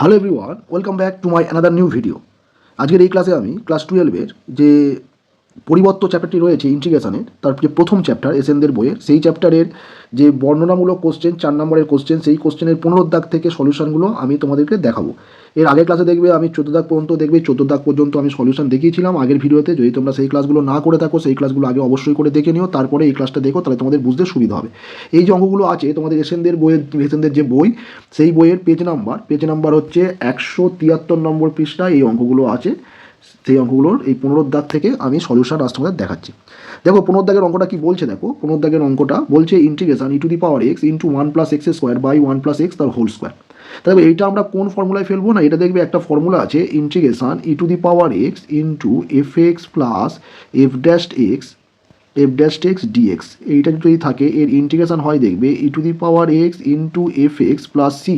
Hello everyone welcome back to my another new video আজকের এই ক্লাসে আমি ক্লাস টুয়েলভের যে পরিবর্ত চ্যাপ্টারটি রয়েছে ইন্টিগ্রেশনের তার যে প্রথম চ্যাপ্টার এসএনদের বইয়ের, সেই চ্যাপ্টারের যে বর্ণনামূলক কোশ্চেন চার নম্বরের কোশ্চেন সেই কোশ্চেনের পনেরো দাগ থেকে সলিউশনগুলো আমি তোমাদেরকে দেখাবো। এর আগের ক্লাসে দেখবে আমি চোদ্দ দাগ পর্যন্ত, দেখবে চোদ্দ দাগ পর্যন্ত আমি সলিউশন দেখিয়েছিলাম আগের ভিডিওতে। যদি তোমরা সেই ক্লাসগুলো না করে থাকো, সেই ক্লাসগুলো আগে অবশ্যই করে দেখে নিও, তারপরে এই ক্লাসটা দেখো, তাহলে তোমাদের বুঝতে সুবিধা হবে। এই যে অঙ্কগুলো আছে, তোমাদের এসএনদের বইয়ের এসএনদের যে বই, সেই বইয়ের পেজ নাম্বার পেজ নাম্বার হচ্ছে একশো তিয়াত্তর নম্বর পৃষ্ঠা, এই অঙ্কগুলো আছে। সেই অঙ্কগুলোর এই পনেরো দাগ থেকে আমি সলিউশন আজ তোমাদের দেখাচ্ছি। দেখো পনেরো দাগের অঙ্কটা কি বলছে দেখো? পনেরো দাগের অঙ্কটা বলছে integration e to the power x into one plus x square by one plus x তার হোল স্কোয়ার তাহলে এইটা আমরা কোন ফর্মুলায় ফেলব না? এটা দেখবে একটা ফর্মুলা আছে integration e to the power x into f x plus f dash x f dash x dx এইটা যদি থাকে, এর ইন্টিগ্রেশন হয় দেখবে e to the power x into f x plus c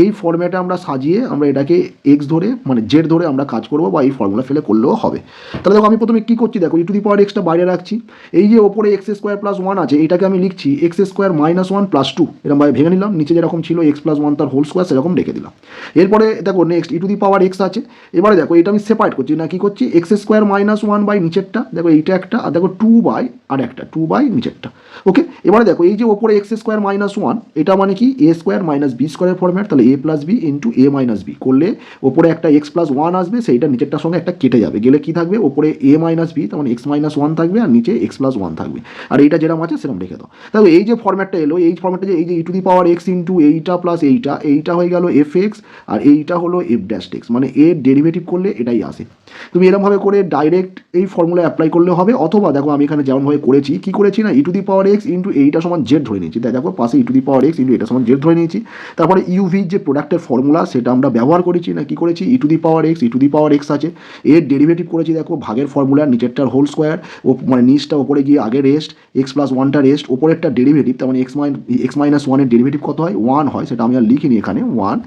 এই ফর্ম্যাটে আমরা সাজিয়ে আমরা এটাকে এক্স ধরে মানে জেড ধরে আমরা কাজ করব বা এই ফর্মুলা ফেলে করলেও হবে। তাহলে দেখো আমি প্রথমে কী করছি দেখো ই টু দি পাওয়ার এক্সটা বাইরে রাখছি। এই যে ওপরে এক্স স্কোয়ার প্লাস ওয়ান আছে, এটাকে আমি লিখছি x square minus one plus two এরকম ভাবে ভেঙে নিলাম, নিচে যেরকম ছিল এক্স প্লাস ওয়ান তার হোল স্কোয়ার সেরকম রেখে দিলাম। এরপরে দেখো next e to the power x আছে। এবারে দেখো, এটা আমি সেপারেট করছি, না কি করছি? X square minus one by নিচেরটা, দেখো এইটা একটা, আর দেখো টু বাই আর একটা টু বাই নিচেরটা ওকে এবারে দেখো, এই যে ওপরে এক্স স্কোয়ার মাইনাস ওয়ান এটা মানে কি? এ স্কোয়ার মাইনাস বি স্কোয়ারের ফর্ম্যাট তাহলে a plus b into a minus b করলে ওপরে একটা এক্স প্লাস ওয়ান আসবে, সেইটা নিচেরটার সঙ্গে একটা কেটে যাবে। গেলে কি থাকবে? ওপরে এ মাইনাস বি তার মানে এক্স মাইনাস ওয়ান থাকবে আর নিচে এক্স প্লাস ওয়ান থাকবে। আর এইটা যেরকম আছে সেরকম রেখে দাও। তাহলে এই যে ফর্ম্যাটটা এলো, এই ফর্ম্যাটটা যে, এই যে e to the power x into এইটা প্লাস এইটা এইটা হয়ে গেল এফ এক্স আর এইটা হলো এফ ড্যাশ এক্স মানে এর ডেরিভেটিভ করলে এটাই আসে। তুমি এরকমভাবে করে ডাইরেক্ট এই ফর্মুলা অ্যাপ্লাই করলে হবে, অথবা দেখো আমি এখানে যেমনভাবে করেছি, কি করেছি না e to the power x into এইটা সমান জেড ধরে নিয়েছি। দেখো পাশে e to the power x into এটা সমান জেড ধরে নিয়েছি। তারপরে ইউভির যে প্রোডাক্টের ফর্মুলা সেটা আমরা ব্যবহার করেছি না, কি করেছি? E to the power x e to the power x আছে। এর ডেরিভেটিভ করেছি, দেখো, ভাগের ফর্মুলা নিচেরটার হোল স্কোয়ার ও মানে নিচটা, ওপরে গিয়ে আগে রেস্ট এক্স প্লাস ওয়ানটা রেস্ট ওপরেরটা ডেরিভেটিভ তার মানে এক্স মাইন এক্স মাইনাস ওয়ানের ডেরিভেটিভ কত হয়? ওয়ান হয়, সেটা আমি আর লিখিনি এখানে ওয়ান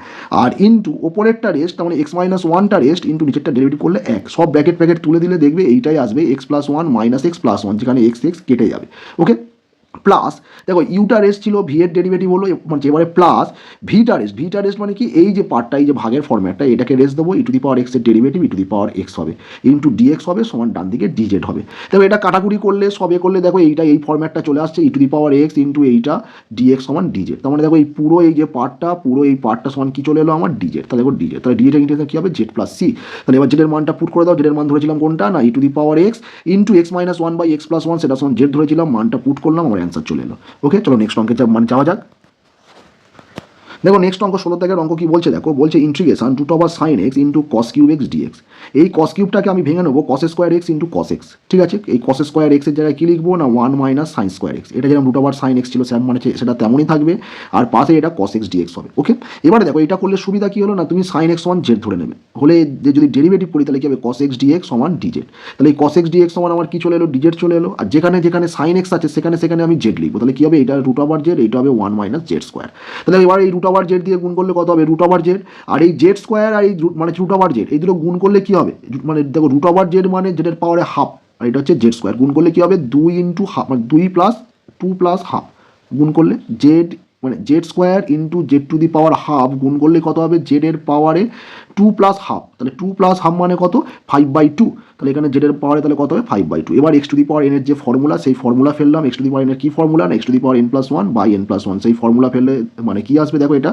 আর ইন্টু ওপরেরটা রেস্ট তার মানে এক্স মাইনাস ওয়ানটা রেস্ট ইন্টু নিচেরটা ডেরিভেটিভ করলে এক। সব ব্র্যাকেট প্যাকেট তুলে দিলে দেখবে, এইটাই আসবে X plus one minus X plus one যেখানে এক্স এক্স কেটে যাবে। ওকে প্লাস দেখো ইউটা রেস্ট ছিল ভি এর ডেরিভেটিভ হলো মানে এবারে প্লাস ভিটা রেস্ট ভিটা রেস্ট মানে কি? এই যে পার্টটা এই যে ভাগের ফর্ম্যাটটা এটাকে রেস্ট দেবো ইটু দি পাওয়ার এক্সের derivative e to the power x হবে। ইন্টু ডিএক্স হবে সমান ডান দিকে ডিজেড হবে। দেখো এটা কাটাকুটি করলে, সবে করলে, দেখো এইটা, এই ফর্ম্যাটটা চলে আসছে e to the power x into এইটা ডিএক্স সমান ডিজেড তার মানে দেখো এই পুরো এই যে পার্টটা পুরো এই পার্টটা সমান কি চলে এলো আমার? ডিজেড তাহলে দেখো ডিজেড তাহলে ডিজেড ইন্টিগ্রেশন কী হবে? জেড প্লাস সি তাহলে এবার জেডের মানটা পুট করে দাও জেডের মান ধরেছিলাম কোনটা? না e to the power x into x minus one by x plus one সেটা সমান জেড ধরেছিলাম, মানটা পুট করলাম, আমার অ্যান্সার চলে এলো। ওকে চলো নেক্সট অঙ্কে যা- মানে যাওয়া যাক। দেখো নেক্সট অঙ্ক ষোলো দাগের অঙ্ক কি বলছে দেখো? বলছে integration to power sin x into cos cube x dx এই কস কিউবটাকে আমি ভেঙে নেব cos square x into cos x ঠিক আছে? এই কস স্কোয়ার এক্সের জায়গায় কী লিখব না one minus sin square x এটা যেরকম রুট ওভার সাইন এক্স ছিল স্যাম মানে সেটা তেমনই থাকবে। আর পাশে এটা কস এক্স ডিএক্স হবে ওকে এবারে দেখো, এটা করলে সুবিধা কী হলো না? তুমি সাইন এক্স ওয়ান জেড ধরে নেবে। হলে যে যদি ডেরিভেটিভ করি, তাহলে কি হবে? কস এক্স ডিএক্স সমান ডিজেড তাহলে এই কস এক্স ডিএক্স সমান আমার কি চলে এলো? ডিজেড চলে এলো। আর যেখানে যেখানে সাইন এক্স আছে, সেখানে সেখানে আমি জেড লিখব। তাহলে কি হবে? এটা রুট ওভার জেড এটা হবে ওয়ান মাইনাস জেড স্কোয়ার তাহলে এবার এই রুট ওভার জেড দিয়ে গুণ করলে কত হবে? রুট ওভার জেড আর এই জেড স্কোয়ার আর এই মানে রুট ওভার জেড এই দুটো গুণ করলে কী হবে? মানে দেখো রুট ওভার জেড মানে জেডের পাওয়ারে হাফ আর এটা হচ্ছে জেড স্কোয়ার গুণ করলে কী হবে? দুই ইন্টু হাফ মানে দুই প্লাস টু প্লাস হাফ গুণ করলে জেড মানে z square into z to the power half গুণ করলে কত হবে? জেডের পাওয়ারে টু প্লাস হাফ তাহলে টু প্লাস হাফ মানে কত? ফাইভ বাই টু তাহলে এখানে জেডের পাওয়ারে তাহলে কত হবে? ফাইভ বাই টু এবার এক্স টু দি পাওয়ার এনের যে ফর্মুলা সেই ফর্মুলা ফেললাম। এক্স টু দি পাওয়ার এনের কী formula x to the power n plus one by n plus one সেই ফর্মুলা ফেললে মানে কী আসবে? দেখো এটা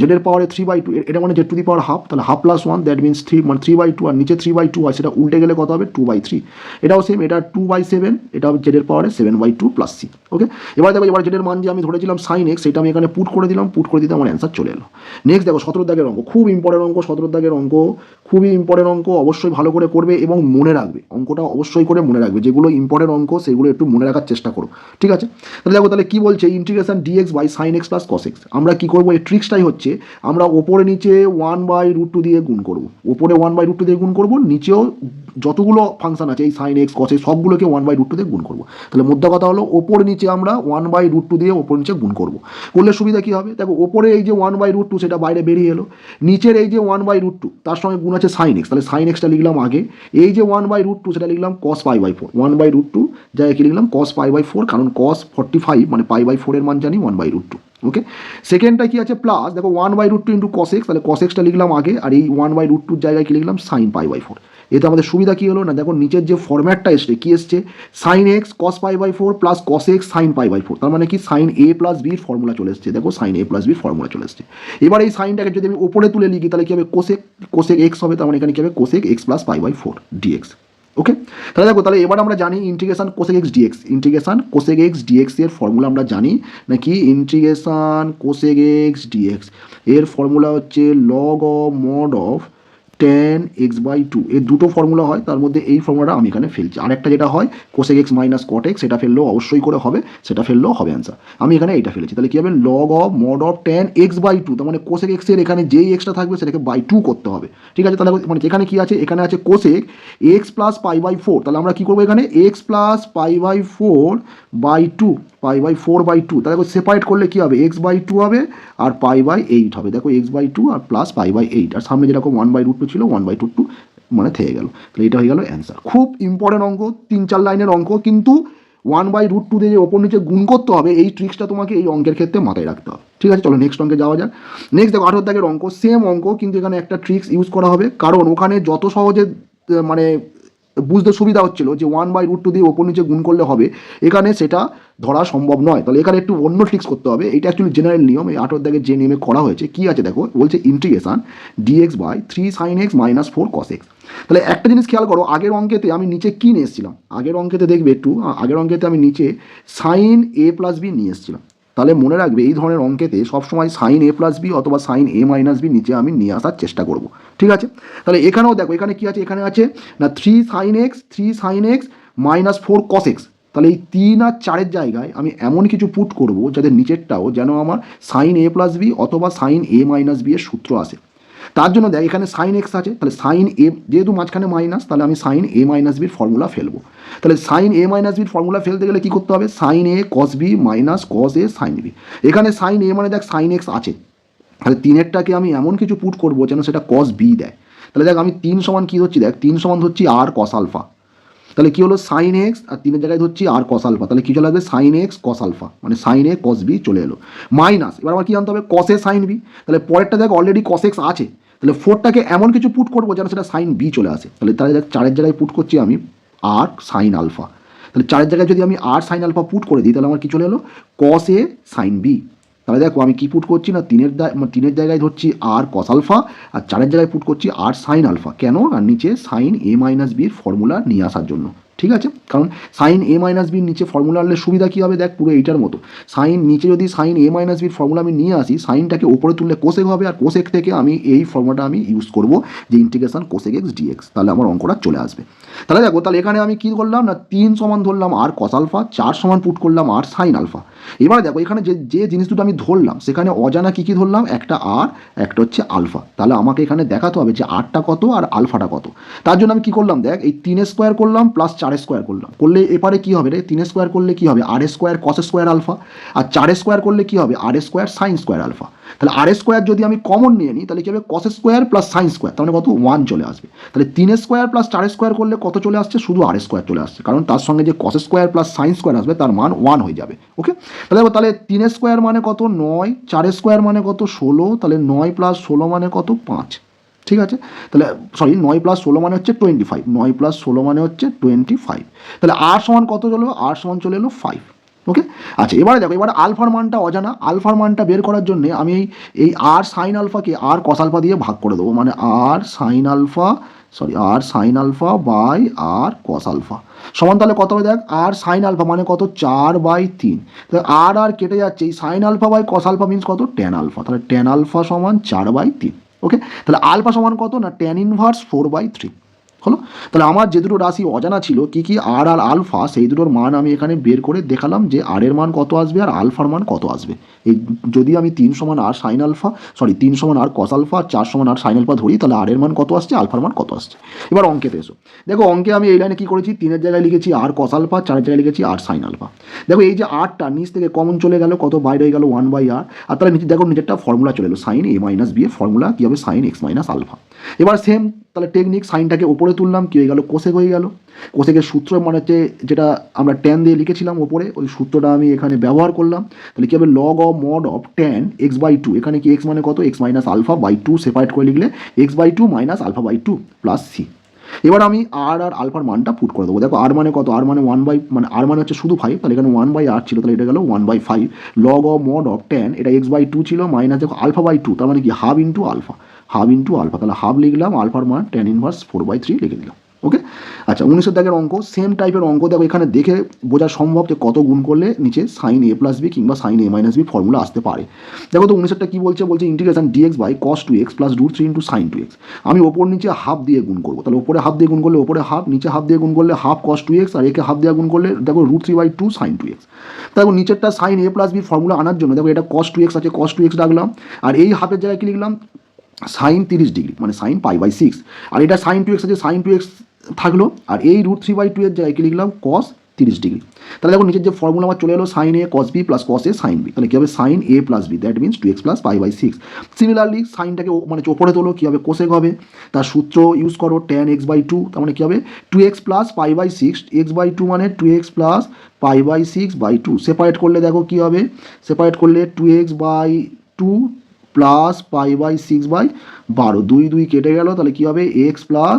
জেডের পাওয়ারে থ্রি বাই টু এটা মানে z to the power half তাহলে half plus one that means three মানে থ্রি বাই টু আর নিচে থ্রি বাই টু হয়, সেটা উল্টে গেলে কত হবে? টু বাই থ্রি এটাও সেম এটা টু বাই সেভেন এটা হবে জেডের পাওয়ারে seven by two plus c okay এবার দেখো, এবার জেডের মান যে আমি ধরেছিলাম সাইন এক্স সেটা আমি এখানে পুট করে দিলাম পুট করে দিতে আমার অ্যান্সার চলে এলো। নেক্সট দেখো, সতেরো দাগের অঙ্ক, খুব ইম্পর্টেন্ট অঙ্ক, সতেরো দাগের অঙ্ক। খুবই ইম্পর্টেন্ট অঙ্ক অবশ্যই ভালো করে করবে এবং মনে রাখবে। অঙ্কটা অবশ্যই করে মনে রাখবে। যেগুলো ইম্পর্টেন্ট অঙ্ক, সেগুলো একটু মনে রাখার চেষ্টা করো। ঠিক আছে? তাহলে দেখো, তাহলে কী বলছে? Integration dx by sin x plus cos x আমরা কী করব? এই ট্রিক্সটাই হচ্ছে, আমরা ওপরে নিচে ওয়ান বাই রুট টু দিয়ে গুণ করব। ওপরে ওয়ান বাই রুট টু দিয়ে গুণ করব, নিচেও যতগুলো ফাংশন আছে, এই সাইন এক্স কস সবগুলোকে ওয়ান বাই রুট টু দিয়ে গুণ করব। তাহলে মোদ্দা কথা হলো, ওপর নিচে আমরা ওয়ান বাই রুট টু দিয়ে ওপর নিচে গুণ করব। করলে সুবিধা কী হবে? দেখো, ওপরে এই যে ওয়ান বাই রুট টু সেটা বাইরে বেরিয়ে এলো। নিচের এই যে ওয়ান বাই রুট টু তার সঙ্গে গুণ আছে সাইন এক্স তাহলে সাইন এক্সটা লিখলাম আগে। এই যে ওয়ান বাই রুট টু সেটা লিখলাম cos pi by four one by root two জায়গায় কি লিখলাম কস পাই বাই ফোর কারণ কস ফর্টি ফাইভ মানে পাই বাই ফোরের মান জানি one by root two okay সেকেন্ডটা কি আছে? প্লাস দেখো one by root two into cos x তাহলে কসেক্সটা লিখলাম আগে। আর এই ওয়ান বাই রুট টুর জায়গায় কি লিখলাম? সাইন পাই বাই ফোর এতে আমাদের সুবিধা কি হলো? না, দেখো নিচের যে ফরম্যাটটা এসছে, কি এসছে? Sin x cos pi by four plus cos x sin pi by four তার মানে কি? সাইন এ প্লাস বির ফর্মুলা চলে এসছে। দেখো সাইন এ প্লাস বির ফর্মুলা চলে এসছে। এবার এই সাইনটাকে যদি আমি ওপরে তুলে লিখি, তাহলে কি হবে? কোসেক কোসেক এক্স হবে। তার মানে এখানে কি হবে? Cosec x plus pi by four dx okay তাহলে দেখো, তাহলে এবার আমরা জানি integration cosec x dx integration cosec x dx এর ফর্মুলা আমরা জানি নাকি ইন্টিগ্রেশন কোসেক এক্স ডিএক্স এর ফর্মুলা হচ্ছে log of mod of tan x by two এর দুটো ফর্মুলা হয়, তার মধ্যে এই ফর্মুলাটা আমি এখানে ফেলছি। আর একটা যেটা হয় cosec x minus cot x সেটা ফেললেও অবশ্যই করে হবে, সেটা ফেললেও হবে অ্যান্সার আমি এখানে এইটা ফেলেছি। তাহলে কী হবে? Log of mod of tan x by two তার মানে কোসেক এক্সের এখানে যেই এক্সটা থাকবে, সেটাকে বাই টু করতে হবে। ঠিক আছে? তাহলে মানে এখানে কি আছে? এখানে আছে cosec x plus pi by four তাহলে আমরা কী করব এখানে? X plus pi by four by two pi by four by two. তাহলে সেপারেট করলে কী হবে? এক্স বাই টু হবে আর পাই বাই এইট হবে। দেখো এক্স বাই টু আর প্লাস পাই বাই এইট আর সামনে যেরকম ওয়ান বাই রুট টু ছিল ওয়ান বাই টু টু মানে থেকে গেল। তাহলে এটা হয়ে গেল অ্যান্সার খুব ইম্পর্টেন্ট অঙ্ক, তিন চার লাইনের অঙ্ক, কিন্তু ওয়ান বাই রুট টু দিয়ে যে ওপর নিচে গুণ করতে হবে, এই ট্রিক্সটা তোমাকে এই অঙ্কের ক্ষেত্রে মাথায় রাখতে হবে। ঠিক আছে? চলো নেক্সট অঙ্কে যাওয়া যাক। নেক্সট দেখো আঠারো দাগের অঙ্ক সেম অঙ্ক, কিন্তু এখানে একটা ট্রিক্স ইউজ করা হবে। কারণ ওখানে যত সহজে মানে বুঝতে সুবিধা হচ্ছিল যে ওয়ান বাই রুট টু দিয়ে ওপর নিচে গুণ করলে হবে। এখানে সেটা ধরা সম্ভব নয়। তাহলে এখানে একটু অন্য ট্রিক্স করতে হবে। এটা অ্যাকচুয়ালি জেনারেল নিয়ম। এই আঠেরো দাগের যে নিয়মে করা হয়েছে, কি আছে দেখো? বলছে integration dx by three sin x minus four cos x তাহলে একটা জিনিস খেয়াল করো, আগের অঙ্কেতে আমি নিচে কি নিয়ে এসেছিলাম? আগের অঙ্কেতে দেখবে একটু আগের অঙ্কেতে আমি নিচে সাইন এ প্লাস বি নিয়ে এসেছিলাম। তাহলে মনে রাখবে এই ধরনের অঙ্কেতে সবসময় সাইন এ প্লাস বি অথবা সাইন এ মাইনাস বি নিচে আমি নিয়ে আসার চেষ্টা করব। ঠিক আছে? তাহলে এখানেও দেখো, এখানে কি আছে? এখানে আছে, না three sin x three sin x minus four cos x তাহলে এই তিন আর চারের জায়গায় আমি এমন কিছু পুট করব যাদের নিচেরটাও যেন আমার সাইন এ প্লাস বি অথবা সাইন এ মাইনাস বি এর সূত্র আসে। তার জন্য দেখ, এখানে সাইন এক্স আছে, তাহলে সাইন এ যেহেতু মাঝখানে মাইনাস তাহলে আমি সাইন এ মাইনাস বির ফর্মুলা ফেলব। তাহলে সাইন এ মাইনাস বির ফর্মুলা ফেলতে গেলে কী করতে হবে? Sin a cos b minus cos a sin b এখানে সাইন এ মানে দেখ সাইন এক্স আছে। তাহলে তিনেরটাকে আমি এমন কিছু পুট করব যেন সেটা কস বি দেয়। তাহলে দেখ, আমি তিন সমান কী ধরছি? দেখ, তিন সমান ধরছি আর কস আলফা তাহলে কী হলো? সাইন এক্স আর তিনের জায়গায় ধরছি আর কস আলফা তাহলে কী চলে আসবে? সাইন এক্স কস আলফা মানে সাইন এ কস বি চলে এলো। মাইনাস এবার আমার কী জানতে হবে? কসে সাইন বি তাহলে পরেরটা দেখ অলরেডি কস এক্স আছে। তাহলে ফোরটাকে এমন কিছু পুট করব যেন সেটা সাইন বি চলে আসে। তাহলে তাহলে দেখ চারের জায়গায় পুট করছি আমি আর সাইন আলফা তাহলে চারের জায়গায় যদি আমি আর সাইন আলফা পুট করে দিই, তাহলে আমার কী চলে এলো? কস এ সাইন বি তাহলে দেখো আমি কি পুট করছি না? তিনের মানে তিনের জায়গায় ধরছি আর কস আলফা আর চারের জায়গায় পুট করছি আর সাইন আলফা কেন? আর নিচে সাইন এ মাইনাস বির ফর্মুলা নিয়ে আসার জন্য। ঠিক আছে? কারণ সাইন এ মাইনাস বির নিচে ফর্মুলা আনলে সুবিধা কী হবে? দেখ, পুরো এইটার মতো। সাইন নিচে যদি সাইন এ মাইনাস বির ফর্মুলা আমি নিয়ে আসি সাইনটাকে ওপরে তুললে কোসেক হবে। আর কোসেক থেকে আমি এই ফর্মুলাটা আমি ইউজ করব, যে ইন্টিগ্রেশন কোসেক এক্স ডিএক্স তাহলে আমার অঙ্কটা চলে আসবে। তাহলে দেখো, তাহলে এখানে আমি কী করলাম না? তিন সমান ধরলাম আর কস আলফা চার সমান পুট করলাম আর সাইন আলফা এবারে দেখো, এখানে যে যে জিনিস দুটো আমি ধরলাম, সেখানে অজানা কী কী ধরলাম? একটা আর একটা হচ্ছে আলফা। তাহলে আমাকে এখানে দেখাতে হবে যে আরটা কত আর আলফাটা কত। তার জন্য আমি কী করলাম, দেখ, এই তিন স্কোয়ার করলাম প্লাস চার স্কোয়ার করলাম। করলে এপারে কী হবে রে? তিন স্কোয়ার করলে কী হবে? R square cos square alpha. আর চার স্কোয়ার করলে কী হবে? R square sin square alpha. তাহলে আর স্কোয়ার যদি আমি কমন নিয়ে নিই, তাহলে কী হবে? Cos square plus sin square মানে কত? ওয়ান চলে আসবে। তাহলে তিন স্কোয়ার প্লাস চার স্কোয়ার করলে কত চলে আসছে? শুধু আর স্কোয়ার চলে আসছে। কারণ তার সঙ্গে যে cos square plus sin square আসবে, তার মান ওয়ান হয়ে যাবে। ওকে তাহলে তাহলে তিন স্কোয়ার মানে কত? নয়। চার স্কোয়ার মানে কত? ষোলো। তাহলে নয় প্লাস ষোলো মানে কত? পাঁচ। ঠিক আছে? তাহলে সরি নয় প্লাস ষোলো মানে হচ্ছে টোয়েন্টি ফাইভ নয় প্লাস ষোলো মানে হচ্ছে টোয়েন্টি ফাইভ তাহলে আর সমান কত চলে এলো? আর সমান চলে এলো ফাইভ ওকে আচ্ছা এবারে দেখো, এবারে আলফার মানটা অজানা। আলফার মানটা বের করার জন্য আমি এই আর সাইন আলফাকে আর কস আলফা দিয়ে ভাগ করে দেবো। মানে r sin alpha sorry r sin alpha by r cos alpha সমান তাহলে কত হবে দেখ? আর সাইন আলফা মানে কত? চার বাই তিন। তাহলে আর আর কেটে যাচ্ছে। এই sin alpha by cos alpha means কত? টেন আলফা তাহলে টেন আলফা সমান চার বাই তিন। ওকে তাহলে আলফা সমান কত? না tan inverse four by three হলো তাহলে আমার যে দুটো রাশি অজানা ছিল, কি কি আর আর আলফা, সেই দুটোর মান আমি এখানে বের করে দেখালাম যে আর এর মান কত আসবে আর আলফার মান কত আসবে। এই যদি আমি তিন সমান আর সাইন আলফা সরি তিন সমান আর কস আলফা আর চার সমান আর সাইন আলফা ধরি, তাহলে আর এর মান কত আসছে, আলফার মান কত আসছে। এবার অঙ্কেতে এসো। দেখো, অঙ্কে আমি এই লাইনে কী করেছি, তিনের জায়গায় লিখেছি আর কস আলফা, চারের জায়গায় লিখেছি আর সাইন আলফা। দেখো, এই যে আরটা নিচ থেকে কমন চলে গেল, কত বাইরে হয়ে গেল ওয়ান বাই আর আর তাহলে নিচে দেখো নিজেরটা ফর্মুলা চলে এলো সাইন এ মাইনাস বি এর ফর্মুলা কী হবে সাইন এক্স মাইনাস আলফা। এবার সেম তাহলে টেকনিক সাইনটাকে ওপরে তুললাম, কি হয়ে গেল? কোসেক হয়ে গেল। কোসেকের সূত্র মানে হচ্ছে যেটা আমরা ট্যান দিয়ে লিখেছিলাম ওপরে, ওই সূত্রটা আমি এখানে ব্যবহার করলাম। তাহলে কি হবে? Log of mod of tan x by two এখানে কি এক্স মানে কত? X minus alpha by two separate করে লিখলে x by two minus alpha by two plus c এবার আমি আর আর আলফার মানটা পুট করে দেবো। দেখো আর মানে কত? আর মানে ওয়ান বাই মানে আর মানে হচ্ছে শুধু ফাইভ তাহলে এখানে ওয়ান বাই আর ছিল, তাহলে এটা গেল one by five log of mod of tan এটা এক্স বাই টু ছিল মাইনাস দেখো আলফা বাই টু তার মানে কি? Half into alpha half into alpha তাহলে হাফ লিখলাম আলফার মান tan inverse four by three লিখে দিলাম ওকে আচ্ছা উনিশের দাগের অঙ্ক সেম টাইপের অঙ্ক দেখো, এখানে দেখে বোঝা সম্ভব যে কত গুণ করলে নিচে সাইন এ প্লাস বি কিংবা sin a minus b formula আসতে পারে। দেখো তো, উনিশেরটা কী বলছে? বলছে integration dx by cos two x plus root three into sin two x আমি ওপর নিচে হাফ দিয়ে গুণ করব, তাহলে ওপরে হাফ দিয়ে গুণ করলে ওপরে হাফ নিচে হাফ দিয়ে গুণ করলে হাফ কস টু এক্স আর একে হাফ দিয়ে গুণ করলে দেখো root three by two sine two x দেখো, নিচেরটা sine A plus B formula আনার জন্য, দেখো এটা কস টু এক্স আছে কস টু এক্স রাখলাম, আর এই হাফের জায়গায় কি লিখলাম? সাইন তিরিশ ডিগ্রি মানে সাইন পাই বাই সিক্স। আর এটা সাইন টু এক্স আছে, সাইন টু এক্স থাকল, আর এই রুট থ্রি বাই টু এর জায়গায় লিখলাম? কস তিরিশ ডিগ্রি। তাহলে দেখো নিচের যে ফর্মুলা আমার চলে এলো sine A cos B plus cos A sine B তাহলে কী হবে? Sine A plus B that means two x plus pi by six similarly সাইনটাকে মানে ওপরে তোলো, কী হবে? কোসেক হবে। তার সূত্র ইউজ করো টেন এক্স বাই টু তার মানে কী হবে? Two x plus pi by six x by two মানে two x plus pi by six by two separate করলে দেখো কী হবে? সেপারেট করলে two x by two plus pi by six by বারো। দুই দুই কেটে গেল, তাহলে কী হবে? এক্স প্লাস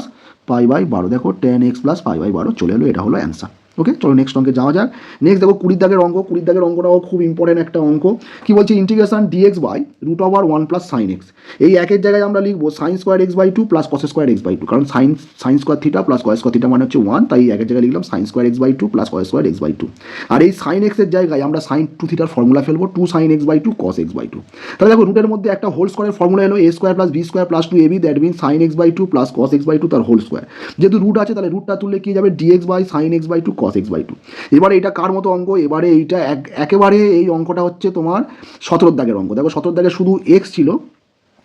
পাই বাই বারো। দেখো tan x plus pi by বারো, চলে এলো, এটা হলো অ্যান্সার ওকে চলো নেক্সট অঙ্কে যাওয়া যাক। নেক্সট দেখো কুড়ির দাগের অঙ্ক, কুড়ির দাগের অঙ্কটাও খুব ইম্পর্টেন্ট একটা অঙ্ক। কি বলছে? Integration dx by root over one plus sine x এই একের জায়গায় আমরা লিখব sine square x by two plus cos square x by two কারণ sine sine square theta plus cos square theta মানে হচ্ছে ওয়ান তাই একের জায়গায় লিখলাম sine square x by two plus cos square x by two আর এই sine এক্সের জায়গায় আমরা সাইন টু থিটার ফর্মুলা ফেলব two sine x by two cos x by two তাহলে দেখো রুটের মধ্যে একটা হোল স্কোয়ারের ফর্মুলা এলো A square plus B square plus two A B that mean sine x by two plus cos x by two তার whole square যেহেতু root আছে, তাহলে রুটটা তুললে কি যাবে? Dx by sine x by two cos x by two এবারে এটা কার মতো অঙ্ক? এবারে এইটা এক, একেবারে এই অঙ্কটা হচ্ছে তোমার সতেরোর দাগের অঙ্ক। দেখো সতেরোর দাগে শুধু এক্স ছিল,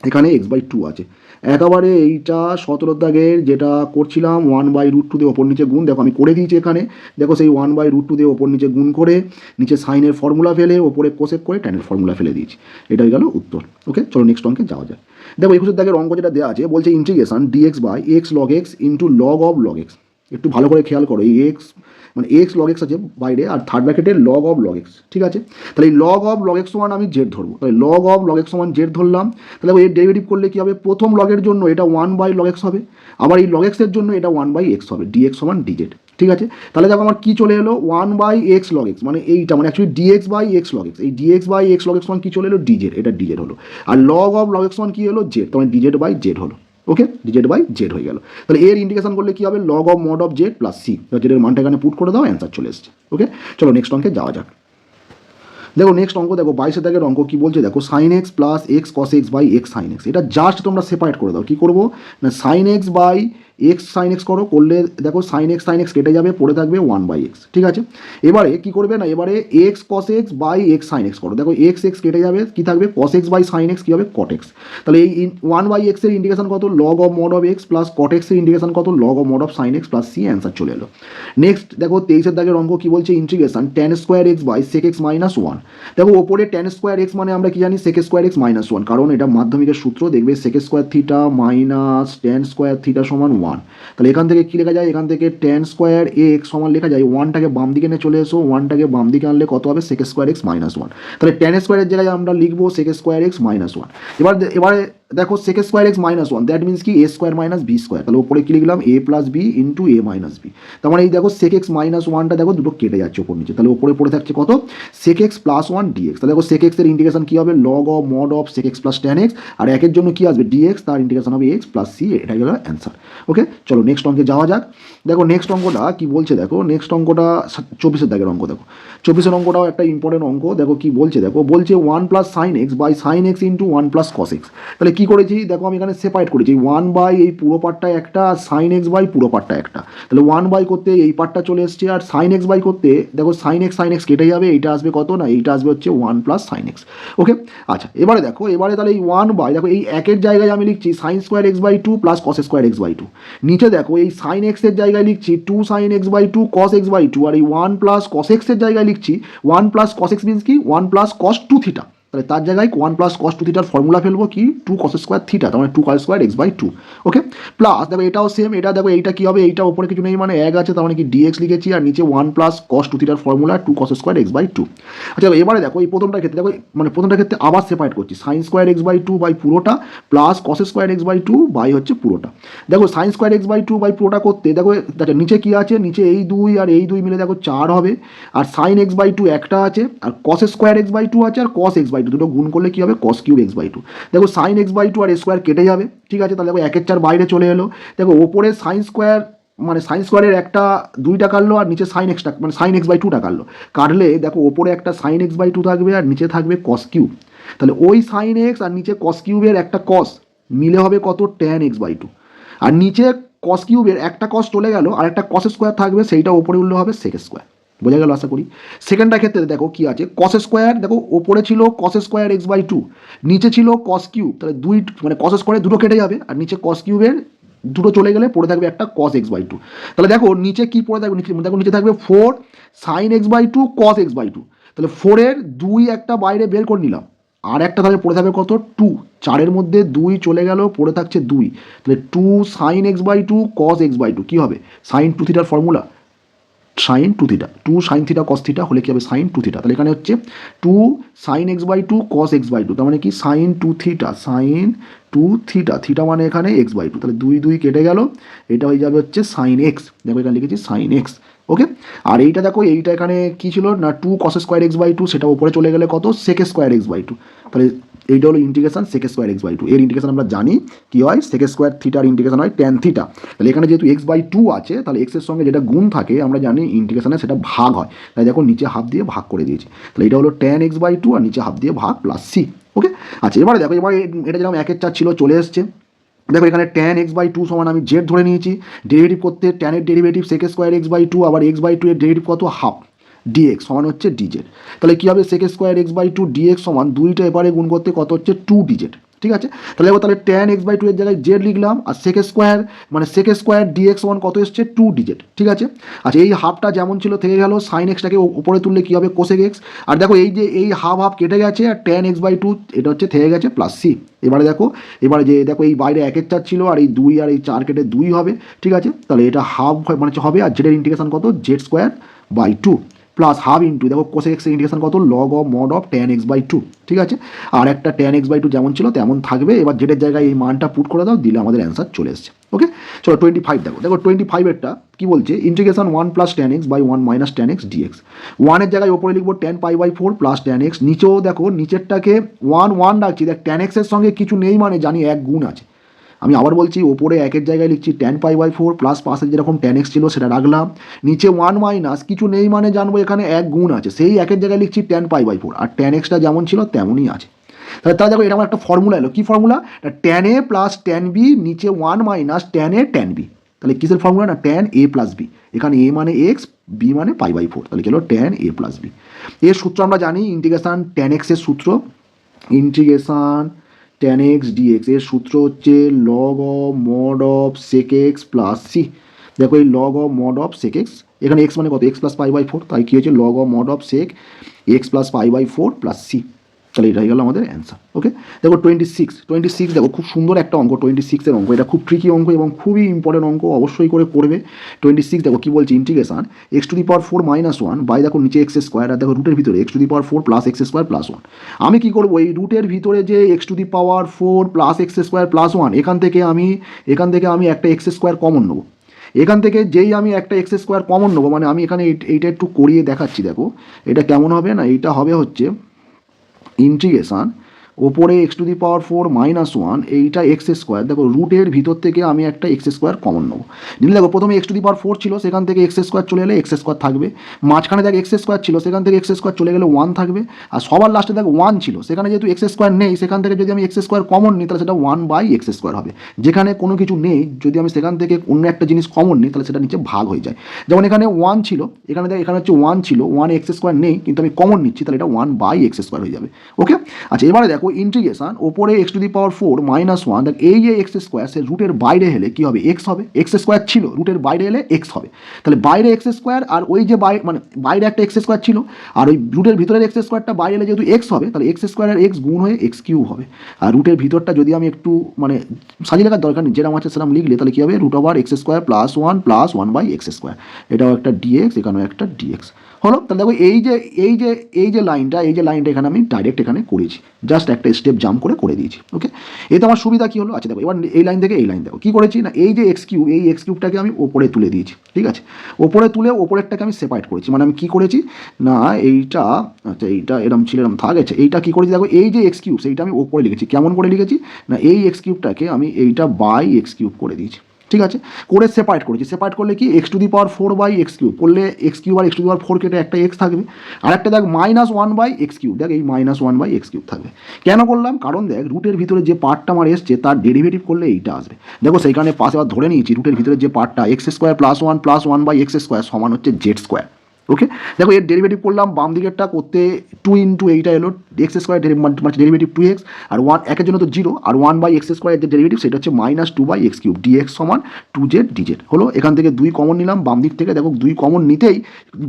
এখানে এক্স বাই টু আছে। একেবারে এইটা সতেরোর দাগের যেটা করছিলাম ওয়ান বাই রুট টু দিয়ে ওপর নিচে গুণ, দেখো আমি করে দিয়েছি এখানে। দেখো সেই ওয়ান বাই রুট টু দিয়ে ওপর নিচে গুণ করে, নিচে সাইনের ফর্মুলা ফেলে, ওপরে কোসেক করে ট্যানের ফর্মুলা ফেলে দিয়েছি। এটা হয়ে গেল উত্তর। ওকে চলো নেক্সট অঙ্কে যাওয়া যায় দেখো একুশের দাগের অঙ্ক যেটা দেওয়া আছে, বলছে integration dx by x log x into log of log x একটু ভালো করে খেয়াল করো, এই এক্স মানে এক্স লগ এক্স আছে বাইরে আর থার্ড ব্র্যাকেটে লগ অফ লগ এক্স ঠিক আছে? তাহলে এই লগ অফ লগ এক্স সমান আমি জেড ধরবো। তাহলে লগ অফ লগ এক্স সমান জেড ধরলাম। তাহলে এর ডেরিভেটিভ করলে কী হবে? প্রথম লগের জন্য এটা ওয়ান বাই লগ এক্স হবে। আবার এই লগ এক্সের জন্য এটা ওয়ান বাই এক্স হবে ডিএক্স সমান ডিজেড ঠিক আছে? তাহলে দেখো আমার কী চলে এলো? One by x log x মানে এইটা মানে actually dx by x log x এই dx by x log x সমান কী চলে এলো? ডিজেড এটা ডিজেড হলো। আর লগ অফ লগ এক্স সমান কী হলো? জেড মানে ডিজেড বাই জেড হলো। ওকে জেড বাই জেড হয়ে গেল। তাহলে এর ইন্ডিকেশন করলে কী হবে? Log of mod of z plus C জেডের মানটা এখানে পুট করে দাও অ্যান্সার চলে এসছে। ওকে চলো নেক্সট অঙ্কে যাওয়া যাক। দেখো নেক্সট অঙ্ক, দেখো বাইশে দাগের অঙ্ক কী বলছে? দেখো sine x plus x cos x by x sine x এটা জাস্ট তোমরা সেপারেট করে দাও। কী করব? না sine x by x sine x করো, করলে দেখো সাইন এক্স সাইন এক্স কেটে যাবে, পড়ে থাকবে ওয়ান বাই এক্স ঠিক আছে? এবারে কি করবে না, এবারে x cos x by x sine x করো। দেখো এক্স এক্স কেটে যাবে, কি থাকবে? Cos x by sine x কী হবে? কট এক্স তাহলে এই ওয়ান বাই এক্সের ইন্ডিকেশন কত? Log of mod of x plus cot এক্সের ইন্ডিকেশন কত? Log of mod of sine x plus C answer চলে এলো। নেক্সট দেখো তেইশের দাগের অঙ্ক কি বলছে? Integration tan square x by sec x minus one দেখো ওপরে টেন স্কোয়ার এক্স মানে আমরা কি জানি? Sec square x minus one কারণ এটা মাধ্যমিকের সূত্র, দেখবে sec square theta minus tan square theta সমান ওয়ান তাহলে এখান থেকে কী লেখা যায়? এখান থেকে টেন স্কোয়ার এক্স সমান লেখা যায়। ওয়ানটাকে বাম দিকে নিয়ে চলে এসো। ওয়ানটাকে বাম দিকে আনলে কত হবে? Sec square x minus one তাহলে টেন স্কোয়ারের জায়গায় আমরা লিখব sec square x minus one এবার এবারে দেখো sec square x minus one that means কি? A square minus B square তাহলে ওপরে কি লিখলাম? A plus B into A minus B তার মানে এই দেখো সেক এক্স মাইনাস ওয়ানটা দেখো দুটো কেটে যাচ্ছে ওপর নিচে, তাহলে ওপরে পড়ে থাকছে কত? Sec x plus one dx তাহলে দেখো সেক এক্সের ইন্টিগ্রেশন কী হবে? Log of mod of sec x plus tan x আর একের জন্য কী আসবে? ডিএক্স তার ইন্টিগ্রেশন হবে এক্স প্লাস সি এটা গেল অ্যান্সার ওকে চলো নেক্সট অঙ্কে যাওয়া যাক, দেখো নেক্সট অঙ্কটা কি বলছে দেখো? নেক্সট অঙ্কটা চব্বিশের দাগের অঙ্ক দেখো, চব্বিশের অঙ্কটাও একটা ইম্পর্টেন্ট অঙ্ক, দেখো কি বলছে দেখো? বলছে one plus sine x by sine x into one plus cos x তাহলে কী করেছি? দেখো আমি এখানে সেপারেট করেছি। ওয়ান বাই এই পুরো পার্টটা একটা, আর সাইন এক্স বাই পুরো পার্টটা একটা। তাহলে ওয়ান বাই করতে এই পার্টটা চলে এসছে, আর সাইন এক্স বাই করতে দেখো সাইন এক্স সাইন এক্স কেটে যাবে, এইটা আসবে কত না, এইটা আসবে হচ্ছে one plus sine x okay আচ্ছা এবারে দেখো, এবারে তাহলে এই ওয়ান বাই দেখো এই একের জায়গায় আমি লিখছি sine square x by two plus cos square x by two নিচে দেখো এই সাইন এক্সের জায়গায় লিখছি two sine x by two cos x by two আর এই ওয়ান প্লাস কস এক্সের জায়গায় লিখছি one plus cos x means কি? One plus cos two theta তাহলে তার জায়গায় ওয়ান প্লাস কস টু থিটার ফর্মুলা ফেলব কি? টু কস স্কোয়ার থিটা তার মানে two cos square x by two okay plus দেখো এটাও সেম এটা দেখো এইটা কি হবে? এইটা ওপরে কিছু নেই মানে এক আছে, তার মানে কি ডিএক্স লিখেছি, আর নিচে ওয়ান প্লাস কস টু থিটার formula two cos square x by two আচ্ছা এবারে দেখো, এই প্রথমটার ক্ষেত্রে, দেখো মানে প্রথমটার ক্ষেত্রে আবার সেপারেট করছি। Sine square x by two by পুরোটা plus cos square x by two by হচ্ছে পুরোটা। দেখো sine square x by two by পুরোটা করতে, দেখো দেখো নিচে কী আছে? নিচে এই দুই আর এই দুই মিলে দেখো চার হবে। আর সাইন এক্স বাই টু একটা আছে, আর cos square x by two আছে, আর কস এক্স বাই টু দুটো গুণ করলে কি হবে? Cos cube x by two দেখো সাইন এক্স বাই টু আর স্কোয়ার কেটে যাবে, ঠিক আছে? তাহলে দেখো একের চার বাইরে চলে এলো। দেখো ওপরে সাইন স্কোয়ার মানে সাইন স্কোয়ারের একটা দুইটা কাটলো আর নিচে সাইন এক্সটা মানে সাইন এক্স বাই টুটা কাটলো। কাটলে দেখো ওপরে একটা সাইন এক্স বাই টু থাকবে আর নিচে থাকবে কস কিউব তাহলে ওই সাইন এক্স আর নিচে কস কিউবের একটা কস মিলে হবে কত? ট্যান এক্স বাই টু আর নিচে কস কিউবের একটা কস চলে গেল, আর একটা কস স্কোয়ার থাকবে, সেইটা ওপরে উঠলে হবে সেক স্কোয়ার বোঝা গেল আশা করি। সেকেন্ডটার ক্ষেত্রে দেখো কি আছে? কস স্কোয়ার দেখো ওপরে ছিল cos square x by two নিচে ছিল কস কিউব তাহলে দুই মানে কস স্কোয়ারে দুটো কেটে যাবে, আর নিচে কস কিউবের দুটো চলে গেলে পড়ে থাকবে একটা কস এক্স বাই টু তাহলে দেখো নিচে কি পড়ে থাকবে? নিচে দেখো নিচে থাকবে four sine x by two cos x by two তাহলে ফোরের দুই একটা বাইরে বের করে নিলাম। আর একটা তাহলে পড়ে থাকবে কত? টু চারের মধ্যে দুই চলে গেল, পড়ে থাকছে দুই। তাহলে two sine x by two cos x by two কী হবে? সাইন টু থিটার formula sine two theta two sine theta cos theta হলে কি হবে? সাইন টু থিটা তাহলে এখানে হচ্ছে two sine x by two cos x by two তার মানে কি? Sine two theta sine two theta theta মানে এখানে এক্স বাই টু তাহলে দুই দুই কেটে গেল। এটা হয়ে যাবে হচ্ছে সাইন এক্স দেখো এখানে লিখেছি সাইন এক্স ওকে আর এইটা দেখো, এইটা এখানে কি ছিল? না two cos square x by two সেটা উপরে চলে গেলে কত? Sec square x by two তাহলে এইটা হলো integration sec square x by two এর ইন্টিগ্রেশন আমরা জানি কি হয়? সেক স্কোয়ার থিটার ইন্টিগ্রেশন হয় টেন থিটা তাহলে এখানে যেহেতু এক্স বাই টু আছে, তাহলে এক্সের সঙ্গে যেটা গুণ থাকে, আমরা জানি ইন্টিগ্রেশনে সেটা ভাগ হয়। তাই দেখো, নিচে হাফ দিয়ে ভাগ করে দিয়েছি। তাহলে এটা হলো টেন এক্স বাই টু আর নিচে হাফ দিয়ে ভাগ প্লাস সি ওকে আচ্ছা এবারে দেখো, এবারে এটা যেরকম একের চার ছিল, চলে এসছে। দেখো এখানে ট্যান এক্স বাই টু সমান আমি জেড ধরে নিয়েছি ডেরিভেটিভ করতে ট্যানের derivative sec square x by two আবার এক্স বাই টু এর ডেরিভেটিভ কত? হাফ ডিএক্স সমান হচ্ছে ডিজেড তাহলে কী হবে? Sec square x by two dx সমান দুইটা এবারে গুণ করতে কত হচ্ছে? টু ডিজেড ঠিক আছে? তাহলে এবার তাহলে ট্যান এক্স বাই টু এর জায়গায় জেড লিখলাম, আর সেক স্কোয়ার মানে সেক স্কোয়ার ডিএক্স সমান কত এসছে? টু ডিজেড ঠিক আছে? আচ্ছা এই হাফটা যেমন ছিল থেকে গেল সাইন এক্সটাকে উপরে তুললে কী হবে? কোসেক এক্স আর দেখো, এই যে, এই হাফ হাফ কেটে গেছে, আর ট্যান এক্স বাই টু এটা হচ্ছে থেকে গেছে প্লাস সি এবারে দেখো, এবারে যে, দেখো, এই বাইরে একের চার ছিল, আর এই দুই আর এই চার কেটে দুই হবে। ঠিক আছে? তাহলে এটা হাফ মানে হবে, আর জেডের ইন্টিগ্রেশন কত? Z square by two plus half into দেখো এক্সের ইন্টিগ্রেশন কত? Log of mod of tan x by two ঠিক আছে? আর একটা ট্যান এক্স বাই টু যেমন ছিল, তেমন থাকবে। এবার জেডের জায়গায় এই মানটা পুট করে দাও, দিলে আমাদের অ্যান্সার চলে এসছে ওকে চলো টোয়েন্টি ফাইভ দেখো। দেখো টোয়েন্টি ফাইভেরটা কী বলছে? Integration one plus tan x by one minus tan x dx ওয়ানের জায়গায় ওপরে লিখব tan pi by four plus tan x নিচেও দেখো, নিচেরটাকে ওয়ান ওয়ান রাখছি। দেখ ট্যান এক্সের সঙ্গে কিছু নেই মানে জানি এক গুণ আছে। আমি আবার বলছি, ওপরে একের জায়গায় লিখছি tan pi by four plus পাশে যেরকম টেন এক্স ছিল সেটা রাখলাম। নিচে ওয়ান মাইনাস কিছু নেই মানে জানব এখানে এক গুণ আছে। সেই একের জায়গায় লিখছি টেন পাই বাই ফোর আর টেন এক্সটা যেমন ছিল তেমনই আছে। তাহলে তাহলে দেখো আমার একটা ফর্মুলা এলো। কী formula tan A plus tan B নিচে one minus tan A tan B তাহলে কিসের ফর্মুলা না? টেন এ প্লাস বি এখানে এ মানে এক্স বি মানে পাই বাই ফোর তাহলে কি হলো? ট্যান এ প্লাস বি এর সূত্র আমরা জানি ইন্টিগ্রেশন ট্যান এক্সের সূত্র। ইন্টিগ্রেশন ট্যান এক্স ডিএক্স এর সূত্র হচ্ছে log of mod of sec x plus C দেখো এই log of mod of sec x এখানে এক্স মানে কত? X plus pi by four তাই কী হচ্ছে log of mod of sec x plus pi by four plus C তাহলে এটা হয়ে গেল আমাদের অ্যান্সার ওকে দেখো টোয়েন্টি সিক্স টোয়েন্টি সিক্স দেখো খুব সুন্দর একটা অঙ্ক টোয়েন্টি সিক্সের অঙ্ক, এটা খুব ট্রিকি অঙ্ক এবং খুবই ইম্পর্টেন্ট অঙ্ক, অবশ্যই করে করবে টোয়েন্টি সিক্স দেখো কী বলছে integration x to the power four minus one by দেখো নিচে এক্স স্কোয়ার আর দেখো রুটের ভিতরে x to the power four plus x square plus one আমি কী করব? এই রুটের ভিতরে যে x to the power four plus x square plus one এখান থেকে আমি, এখান থেকে আমি একটা এক্স স্কোয়ার কমন নেব। এখান থেকে যেই আমি একটা এক্স স্কোয়ার কমন নেব মানে আমি এখানে এই- এইটা একটু করিয়ে দেখাচ্ছি দেখো, এটা কেমন হবে না, এইটা হবে হচ্ছে ইন্টিগ্রেশন ওপরে x to the power four minus one এইটা এক্স স্কোয়ার দেখো রুটের ভিতর থেকে আমি একটা এক্স স্কোয়ার কমন নেব নিলে দেখো প্রথমে x to the power four ছিল সেখান থেকে এক্স স্কোয়ার চলে এলে এক্স স্কোয়ার থাকবে মাঝখানে দেখ এক্স স্কোয়ার ছিল সেখান থেকে এক্স স্কোয়ার চলে গেলে ওয়ান থাকবে আর সবার লাস্টে দেখ ওয়ান ছিল সেখানে যেহেতু এক্স স্কোয়ার নেই সেখান থেকে যদি আমি এক্স স্কোয়ার কমন নিই তাহলে সেটা ওয়ান বাই এক্স স্কোয়ার হবে যেখানে কোনো কিছু নেই যদি আমি সেখান থেকে অন্য একটা জিনিস কমন নিই তাহলে সেটা নিচে ভাগ হয়ে যায় যেমন এখানে ওয়ান ছিল এখানে দেখ এখানে হচ্ছে ওয়ান ছিল ওয়ান এক্স স্কোয়ার নেই কিন্তু আমি কমন নিচ্ছি তাহলে এটা ওয়ান বাই এক্স স্কোয়ার হয়ে যাবে ওকে আচ্ছা এবারে দেখো ইন্টিগ্রেশন ওপরে x to the power four minus one দেখ এই যে এক্স স্কোয়ার সে রুটের বাইরে হলে কী হবে? এক্স হবে। এক্স স্কোয়ার ছিল রুটের বাইরে এলে এক্স হবে। তাহলে বাইরে এক্স স্কোয়ার আর ওই যে বাই মানে বাইরে একটা এক্স স্কোয়ার ছিল, আর ওই রুটের ভিতরের এক্স স্কোয়ারটা বাইরে এলে যেহেতু এক্স হবে, তাহলে এক্স স্কোয়ারের এক্স গুণ হয়ে এক্স কিউব হবে। আর রুটের ভিতরটা যদি আমি একটু মানে সাজিয়ে রাখার দরকার নেই, যেরকম আছে সেরকম লিখলে, তাহলে কী হবে? Root over x square plus one plus one by x square এটাও একটা ডিএক্স এখানেও একটা ডিএক্স হলো? তাহলে দেখো এই যে এই যে এই যে লাইনটা, এই যে লাইনটা এখানে আমি ডাইরেক্ট এখানে করেছি। জাস্ট একটা স্টেপ জাম্প করে করে দিয়েছি ওকে এতে আমার সুবিধা কী হলো? আচ্ছা দেখো, এবার এই লাইন থেকে এই লাইন দেখো। কী করেছি না, এই যে এক্স কিউব এই এক্স কিউবটাকে আমি ওপরে তুলে দিয়েছি, ঠিক আছে? ওপরে তুলে ওপরেরটাকে আমি সেপারেট করেছি। মানে আমি কী করেছি? না, এইটা আচ্ছা এইটা এরম ছিল, এরম থাক আছে এইটা কী করেছি? দেখো, এই যে এক্স কিউব সেইটা আমি ওপরে লিখেছি। কেমন করে লিখেছি? না, এই এক্স কিউবটাকে আমি এইটা বাই এক্স কিউব করে দিয়েছি। ঠিক আছে? করে সেপারেট করেছি। সেপারেট করলে কি? X to the power four by x cube করলে x cube R x to the power four কেটে একটা এক্স থাকবে। আর একটা দেখ minus one by x cube দেখ, এই minus one by x cube থাকবে। কেন করলাম? কারণ দেখ রুটের ভিতরে যে পার্টটা আমার এসছে, তার ডেরিভেটিভ করলে এইটা আসবে। দেখো, সেইখানে পাশে আবার ধরে নিয়েছি রুটের ভিতরে যে পার্টটা X square plus one plus one by X square সমান হচ্ছে জেড স্কোয়ার ওকে দেখো, এর ডেরিভেটিভ করলাম, বাম দিকেরটা করতে টু ইন্টু এইটা এলো এক্স স্কোয়ার মানে ডেরিভেটিভ টু এক্স আর ওয়ান একের জন্য তো জিরো আর ওয়ান বাই এক্স স্কোয়ার যে ডেরিভেটিভ সেটা হচ্ছে minus two by x cube dx সমান টু জেড ডিজেড হলো? এখান থেকে দুই কমন নিলাম, বাম দিক থেকে দেখো, দুই কমন নিতেই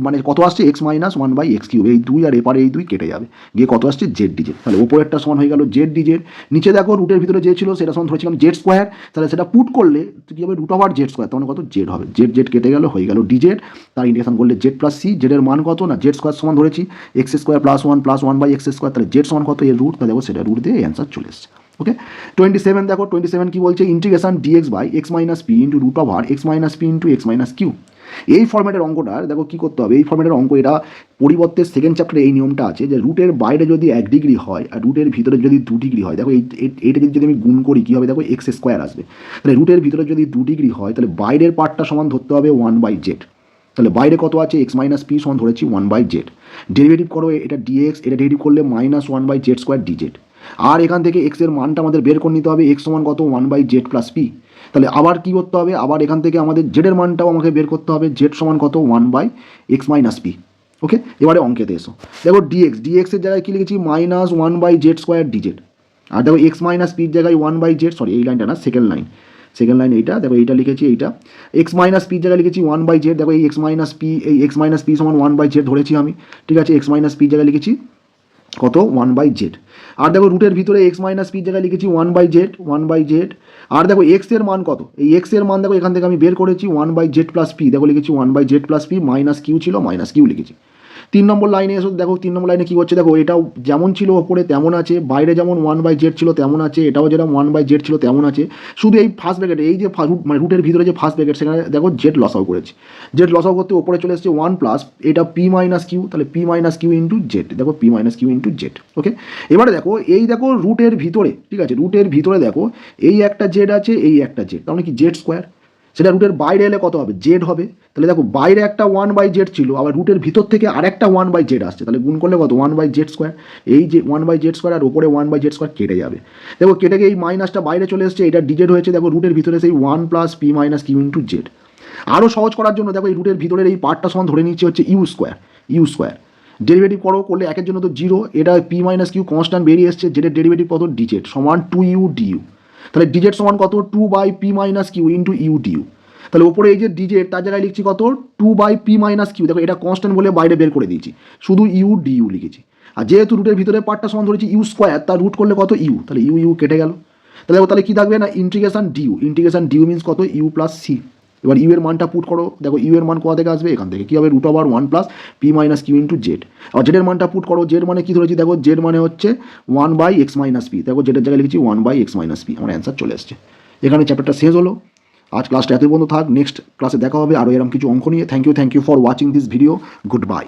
মানে কত আসছে? X minus one by x cube এই দুই আর এপারে এই দুই কেটে যাবে, গিয়ে কত আসছে? জেড ডিজেড তাহলে ওপরেরটা সমান হয়ে গেল জেড ডিজেড নিচে দেখো রুটের ভিতরে যে ছিল, সেটা সমান ধরেছিলাম জেড স্কোয়ার তাহলে সেটা পুট করলে কী হবে রুট ওভার জেড স্কোয়ার তখন কত? জেড হবে জেড জেড কেটে গেল, হয়ে গেল ডিজেড তার ইন্ডিকেশন করলে জেড প্লাস সি জেডের মান কত? না জেড স্কোয়ার সমান ধরেছি x square plus one plus one by x square তাহলে জেড সমান কত? এর রুট তাহলে সেটা রুট দিয়ে অ্যান্সার চলে এসছে। ওকে টোয়েন্টি সেভেন দেখো টোয়েন্টি সেভেন কী বলছে? Integration dx by x minus p into root over x minus p into x minus q এই ফর্ম্যাটের অঙ্কটার, দেখো কী করতে হবে? এই ফর্ম্যাটের অঙ্ক, এটা পরিবর্তে সেকেন্ড চ্যাপ্টারে এই নিয়মটা আছে যে রুটের বাইরে যদি এক ডিগ্রি হয় আর রুটের ভিতরে যদি দু ডিগ্রি হয়, দেখো এই, এই- এইটা যদি আমি গুণ করি, কী হবে? দেখো এক্স স্কোয়ার আসবে। তাহলে রুটের ভিতরে যদি দু ডিগ্রি হয়, তাহলে বাইরের পার্টটা সমান ধরতে হবে ওয়ান বাই জেড তাহলে বাইরে কত আছে? এক্স মাইনাস পি সমান ধরেছি ওয়ান বাই জেড ডেরিভেটিভ করো, এটা ডিএক্স এটা ডেরিভেটিভ করলে minus one by z square dz আর এখান থেকে এক্সের মানটা আমাদের বের করে নিতে হবে এক্স সমান কত? One by z plus p তাহলে আবার কি করতে হবে? আবার এখান থেকে আমাদের জেডের মানটাও আমাকে বের করতে হবে জেড সমান কত? One by x minus p okay এবারে অঙ্কেতে এসো। দেখো ডিএক্স ডিএক্সের জায়গায় কি লিখেছি? Minus one by z square dz আর দেখো এক্স মাইনাস পির জায়গায় ওয়ান বাই জেড সরি এই লাইনটা না সেকেন্ড লাইন সেকেন্ড লাইন এইটা, দেখো এইটা লিখেছি এইটা। এক্স মাইনাস পি জায়গায় লিখেছি ওয়ান বাই জেড দেখো এই এক্স মাইনাস পি এই এক্স মাইনাস পি সমান ওয়ান বাই জেড ধরেছি আমি, ঠিক আছে? এক্স মাইনাস পি জায়গায় লিখেছি, কত? ওয়ান বাই জেড আর দেখো রুটের ভিতরে এক্স মাইনাস পির জায়গায় লিখেছি one by z one by z আর দেখো এক্সের মান কত? এই এক্সের মান দেখো এখান থেকে আমি বের করেছি one by z plus p দেখো লিখেছি one by z plus p minus q ছিল মাইনাস কিউ লিখেছি। তিন নম্বর লাইনে এসো, দেখো তিন নম্বর লাইনে কী হচ্ছে, দেখো এটাও যেমন ছিল ওপরে তেমন আছে, বাইরে যেমন ওয়ান বাই জেড ছিল তেমন আছে, এটাও যেরকম ওয়ান বাই জেড ছিল তেমন আছে। শুধু এই ফার্স্ট ব্র্যাকেট এই যে মানে রুটের ভিতরে যে ফার্স্ট ব্র্যাকেট সেখানে দেখো জেড লস আউট করেছে। জেড লস আউট করতে ওপরে চলে এসেছে ওয়ান প্লাস এটা পি মাইনাস কিউ তাহলে p minus q into z দেখো p minus q into z okay এবারে দেখো, এই দেখো রুটের ভিতরে, ঠিক আছে রুটের ভিতরে দেখো, এই একটা জেড আছে, এই একটা জেড তার মানে কি জেড স্কোয়ার সেটা রুটের বাইরে এলে কত হবে? জেড হবে। তাহলে দেখো, বাইরে একটা ওয়ান বাই জেড ছিল, আবার রুটের ভিতর থেকে আরেকটা ওয়ান বাই জেড আসছে। তাহলে গুণ করলে কত? ওয়ান বাই জেড স্কোয়ার এই যে ওয়ান বাই জেড স্কোয়ার আর উপরে ওয়ান বাই জেড স্কোয়ার কেটে যাবে। দেখো, কেটে গিয়ে এই মাইনাসটা বাইরে চলে এসছে, এটা ডিজেড হয়েছে, দেখো রুটের ভিতরে সেই one plus p minus q into z আরও সহজ করার জন্য দেখো, এই রুটের ভিতরের এই পার্টটা সমান ধরে নিচ্ছে হচ্ছে u square u square derivative করো, করলে একের জন্য তো জিরো এটা পি মাইনাস কিউ কনস্ট্যান্ট বেরিয়ে এসছে যেটা ডেরিভেটিভ কত? ডিজেড সমান টু ইউ ডিউ তাহলে ডিজেট সমান কত? Two by p minus q into u du তাহলে ওপরে এই যে ডিজেট তার জায়গায় লিখছি কত? Two by p minus q দেখো, এটা কনস্ট্যান্ট বলে বাইরে বের করে দিয়েছি। শুধু ইউ ডিউ লিখেছি। আর যেহেতু রুটের ভিতরে পার্টটা সমান ধরেছি ইউ স্কোয়ার তার রুট করলে কত? ইউ তাহলে ইউ ইউ কেটে গেল। তাহলে তাহলে কী থাকবে না? Integration du integration du means কত? ইউ প্লাস সি এবার ইউ এর মানটা পুট করো। দেখো ইউ এর মান কোথা থেকে আসবে? এখান থেকে। কী হবে? Root over one plus p minus q into z আর জেডের মানটা পুট করো। জেড মানে কী ধরেছি? দেখো জেড মানে হচ্ছে one by x minus p দেখো জেডের জায়গায় লিখেছি one by x minus p আমার অ্যান্সার চলে এসছে। এখানে চ্যাপ্টারটা শেষ হলো। আজ ক্লাসটা এত পর্যন্ত থাক। নেক্সট ক্লাসে দেখা হবে। আরও এরকম কিছু অঙ্ক নিয়ে। Thank you thank you for watching this video goodbye